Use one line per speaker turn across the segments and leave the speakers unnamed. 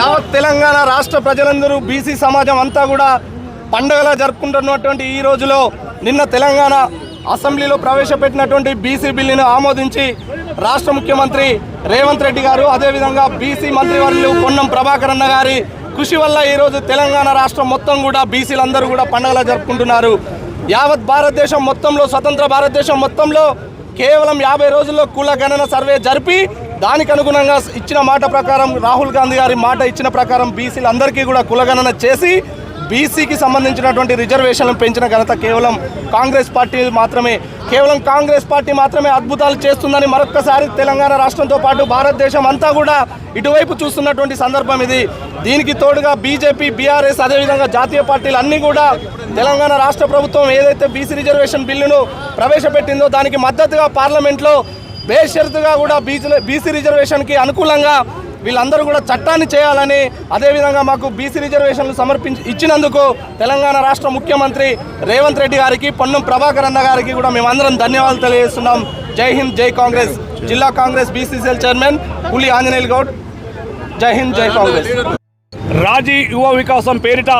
యావత్ తెలంగాణ రాష్ట్ర ప్రజలందరూ బీసీ సమాజం అంతా కూడా పండుగలా జరుపుకుంటున్నటువంటి ఈ రోజులో నిన్న తెలంగాణ అసెంబ్లీలో ప్రవేశపెట్టినటువంటి బీసీ బిల్లును ఆమోదించి రాష్ట్ర ముఖ్యమంత్రి రేవంత్ రెడ్డి గారు అదేవిధంగా బీసీ మంత్రివర్యులు పొన్నం ప్రభాకర్ అన్న గారి కృషి వల్ల ఈరోజు తెలంగాణ రాష్ట్రం మొత్తం కూడా బీసీలందరూ కూడా పండుగలా జరుపుకుంటున్నారు. యావత్ భారతదేశం మొత్తంలో స్వతంత్ర భారతదేశం మొత్తంలో కేవలం యాభై రోజుల్లో కుల గణన సర్వే జరిపి దానికి అనుగుణంగా ఇచ్చిన మాట ప్రకారం రాహుల్ గాంధీ గారి మాట ఇచ్చిన ప్రకారం బీసీలందరికీ కూడా కులగణన చేసి బీసీకి సంబంధించినటువంటి రిజర్వేషన్లు పెంచిన ఘనత కేవలం కాంగ్రెస్ పార్టీ మాత్రమే. కేవలం కాంగ్రెస్ పార్టీ మాత్రమే అద్భుతాలు చేస్తుందని మరొక్కసారి తెలంగాణ రాష్ట్రంతో పాటు భారతదేశం అంతా కూడా ఇటువైపు చూస్తున్నటువంటి సందర్భం ఇది. దీనికి తోడుగా బీజేపీ బీఆర్ఎస్ అదేవిధంగా జాతీయ పార్టీలు అన్నీ కూడా తెలంగాణ రాష్ట్ర ప్రభుత్వం ఏదైతే బీసీ రిజర్వేషన్ బిల్లును ప్రవేశపెట్టిందో దానికి మద్దతుగా పార్లమెంట్లో బేషరతుగా కూడా బీసీ బీసీ రిజర్వేషన్కి అనుకూలంగా వీళ్ళందరూ కూడా చట్టాన్ని చేయాలని అదేవిధంగా మాకు బీసీ రిజర్వేషన్లు సమర్పించి ఇచ్చినందుకు తెలంగాణ రాష్ట్ర ముఖ్యమంత్రి రేవంత్ రెడ్డి గారికి పొన్నం ప్రభాకర్ అన్న గారికి కూడా మేమందరం ధన్యవాదాలు తెలియజేస్తున్నాం. జై హింద్ జై కాంగ్రెస్. జిల్లా కాంగ్రెస్ బీసీసీఎల్ చైర్మన్ పులి ఆంజనేయులు గౌడ్. జై హింద్ జై కాంగ్రెస్.
రాజీ యువ వికాసం పేరిట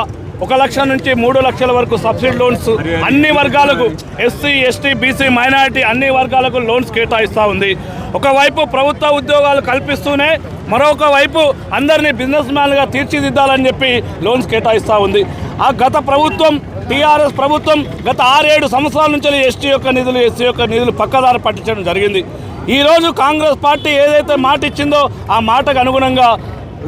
ఒక లక్ష నుంచి మూడు లక్షల వరకు సబ్సిడీ లోన్స్ అన్ని వర్గాలకు ఎస్సీ ఎస్టీ బీసీ మైనారిటీ అన్ని వర్గాలకు లోన్స్ కేటాయిస్తూ ఉంది. ఒకవైపు ప్రభుత్వ ఉద్యోగాలు కల్పిస్తూనే మరొక వైపు అందరినీ బిజినెస్ మ్యాన్గా తీర్చిదిద్దాలని చెప్పి లోన్స్ కేటాయిస్తూ ఉంది. ఆ గత ప్రభుత్వం టీఆర్ఎస్ ప్రభుత్వం గత ఆరేడు సంవత్సరాల నుంచి ఎస్టీ యొక్క నిధులు ఎస్సీ యొక్క నిధులు పక్కదారి పట్టించడం జరిగింది. ఈరోజు కాంగ్రెస్ పార్టీ ఏదైతే మాట ఇచ్చిందో ఆ మాటకు అనుగుణంగా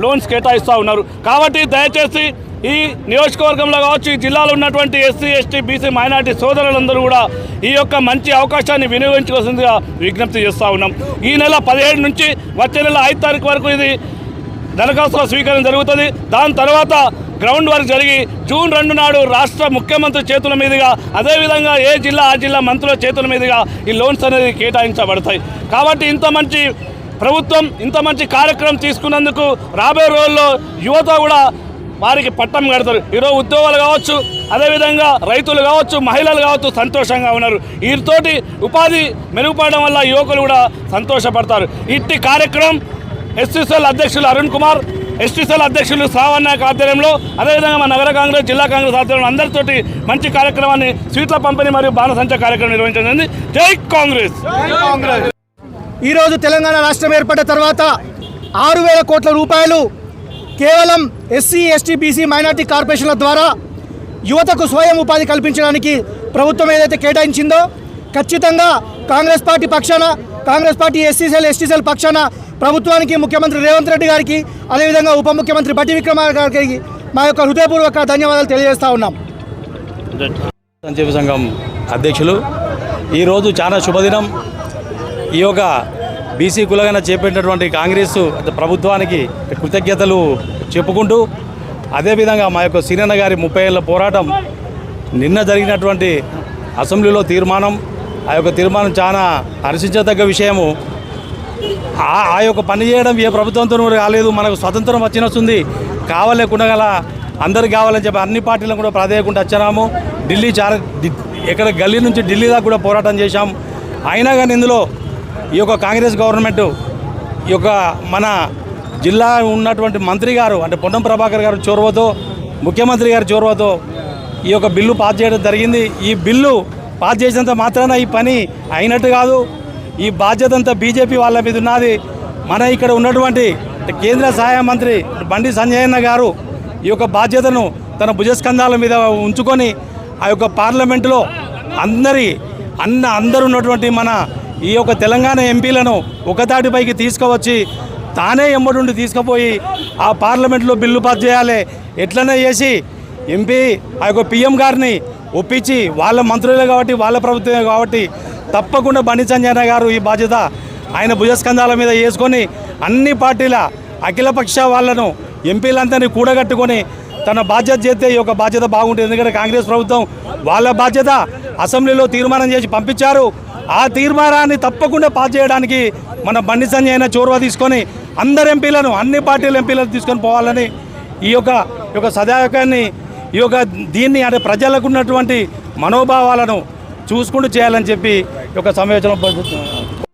లోన్స్ కేటాయిస్తూ ఉన్నారు. కాబట్టి దయచేసి ఈ నియోజకవర్గంలో కావచ్చు ఈ జిల్లాలో ఉన్నటువంటి ఎస్సీ ఎస్టీ బీసీ మైనార్టీ సోదరులందరూ కూడా ఈ యొక్క మంచి అవకాశాన్ని వినియోగించుకోవాల్సిందిగా విజ్ఞప్తి చేస్తూ ఉన్నాం. ఈ నెల పదిహేడు నుంచి వచ్చే నెల ఐదు తారీఖు వరకు ఇది దరఖాస్తుల స్వీకరణ జరుగుతుంది. దాని తర్వాత గ్రౌండ్ వర్క్ జరిగి జూన్ రెండు నాడు రాష్ట్ర ముఖ్యమంత్రి చేతుల మీదుగా అదేవిధంగా ఏ జిల్లా ఆ జిల్లా మంత్రుల చేతుల మీదుగా ఈ లోన్స్ అనేది కేటాయించబడతాయి. కాబట్టి ఇంత మంచి ప్రభుత్వం ఇంత మంచి కార్యక్రమం తీసుకున్నందుకు రాబోయే రోజుల్లో యువత కూడా వారికి పట్టం కడతారు. ఈరోజు ఉద్యోగాలు కావచ్చు అదేవిధంగా రైతులు కావచ్చు మహిళలు కావచ్చు సంతోషంగా ఉన్నారు. వీరితోటి ఉపాధి మెరుగుపడడం వల్ల యువకులు కూడా సంతోషపడతారు. ఇట్టి కార్యక్రమం ఎస్టీసీఎల్ అధ్యక్షులు అరుణ్ కుమార్ ఎస్టీసీఎల్ అధ్యక్షులు శ్రావణ్ నాయక్ ఆధ్వర్యంలో అదేవిధంగా మా నగర కాంగ్రెస్ జిల్లా కాంగ్రెస్ ఆధ్వర్యంలో అందరితోటి మంచి కార్యక్రమాన్ని స్వీట్ల పంపిణీ మరియు బాణసంచ కార్యక్రమం నిర్వహించడం జరిగింది. జై కాంగ్రెస్!
ఈరోజు తెలంగాణ రాష్ట్రం ఏర్పడిన తర్వాత ఆరు వేల కోట్ల రూపాయలు కేవలం ఎస్సీ ఎస్టీ బీసీ మైనార్టీ కార్పొరేషన్ల ద్వారా యువతకు స్వయం ఉపాధి కల్పించడానికి ప్రభుత్వం ఏదైతే కేటాయించిందో ఖచ్చితంగా కాంగ్రెస్ పార్టీ పక్షాన కాంగ్రెస్ పార్టీ ఎస్సీసీఎల్ ఎస్టీసీఎల్ పక్షాన ప్రభుత్వానికి ముఖ్యమంత్రి రేవంత్ రెడ్డి గారికి అదేవిధంగా ఉప ముఖ్యమంత్రి బట్టి విక్రమార్ గారికి మా యొక్క హృదయపూర్వక ధన్యవాదాలు తెలియజేస్తా ఉన్నాం.
సంక్షేమ సంఘం అధ్యక్షులు ఈరోజు చాలా శుభదినం. ఈ యొక్క బీసీ కులగన చేపట్టినటువంటి కాంగ్రెస్ ప్రభుత్వానికి కృతజ్ఞతలు చెప్పుకుంటూ అదేవిధంగా మా యొక్క సీనన్న గారి ముప్పై ఏళ్ళ పోరాటం నిన్న జరిగినటువంటి అసెంబ్లీలో తీర్మానం ఆ యొక్క తీర్మానం చాలా హర్షించదగ్గ విషయము. ఆ యొక్క పని చేయడం ఏ ప్రభుత్వంతో కాలేదు మనకు స్వతంత్రం వచ్చినస్తుంది కావాలేకుండా గల అందరికి కావాలని చెప్పి అన్ని పార్టీలను కూడా ప్రాధాన్యకుండా వచ్చాము. ఢిల్లీ చాలా ఎక్కడ గల్లీ నుంచి ఢిల్లీ దాకా కూడా పోరాటం చేశాం. అయినా కానీ ఇందులో ఈ యొక్క కాంగ్రెస్ గవర్నమెంట్ ఈ యొక్క మన జిల్లా ఉన్నటువంటి మంత్రి గారు అంటే పొన్నం ప్రభాకర్ గారు చొరవతో ముఖ్యమంత్రి గారి చొరవతో ఈ యొక్క బిల్లు పాస్ చేయడం జరిగింది. ఈ బిల్లు పాస్ చేసినంత మాత్రాన ఈ పని అయినట్టు కాదు. ఈ బాధ్యత అంతా బీజేపీ వాళ్ళ మీద ఉన్నది. మన ఇక్కడ ఉన్నటువంటి కేంద్ర సహాయ మంత్రి బండి సంజయన్న గారు ఈ యొక్క బాధ్యతను తన భుజస్కంధాల మీద ఉంచుకొని ఆ యొక్క పార్లమెంటులో అందరి అన్న అందరు ఉన్నటువంటి మన ఈ యొక్క తెలంగాణ ఎంపీలను ఒకతాటిపైకి తీసుకువచ్చి తానే ఎమ్మడుండి తీసుకుపోయి ఆ పార్లమెంట్లో బిల్లు పాస్ చేయాలి ఎట్లనే చేసి ఎంపీ ఆ యొక్క పిఎం గారిని ఒప్పించి వాళ్ళ మంత్రులే కాబట్టి వాళ్ళ ప్రభుత్వమే కాబట్టి తప్పకుండా బండి సంజయ్ గారు ఈ బాధ్యత ఆయన భుజస్కంధాల మీద వేసుకొని అన్ని పార్టీల అఖిలపక్ష వాళ్ళను ఎంపీలందరినీ కూడగట్టుకొని తన బాధ్యత చేస్తే ఈ యొక్క బాధ్యత బాగుంటుంది. ఎందుకంటే కాంగ్రెస్ ప్రభుత్వం వాళ్ళ బాధ్యత అసెంబ్లీలో తీర్మానం చేసి పంపించారు. ఆ తీర్మానాన్ని తప్పకుండా పాస్ చేయడానికి మన బండి సంజయ్ అయిన చోరవ తీసుకొని అందరు ఎంపీలను అన్ని పార్టీల ఎంపీలను తీసుకొని పోవాలని ఈ యొక్క ఈ యొక్క సదాయకాన్ని ఈ యొక్క దీన్ని అంటే ప్రజలకు ఉన్నటువంటి మనోభావాలను చూసుకుంటూ చేయాలని చెప్పి యొక్క సమావేశంలో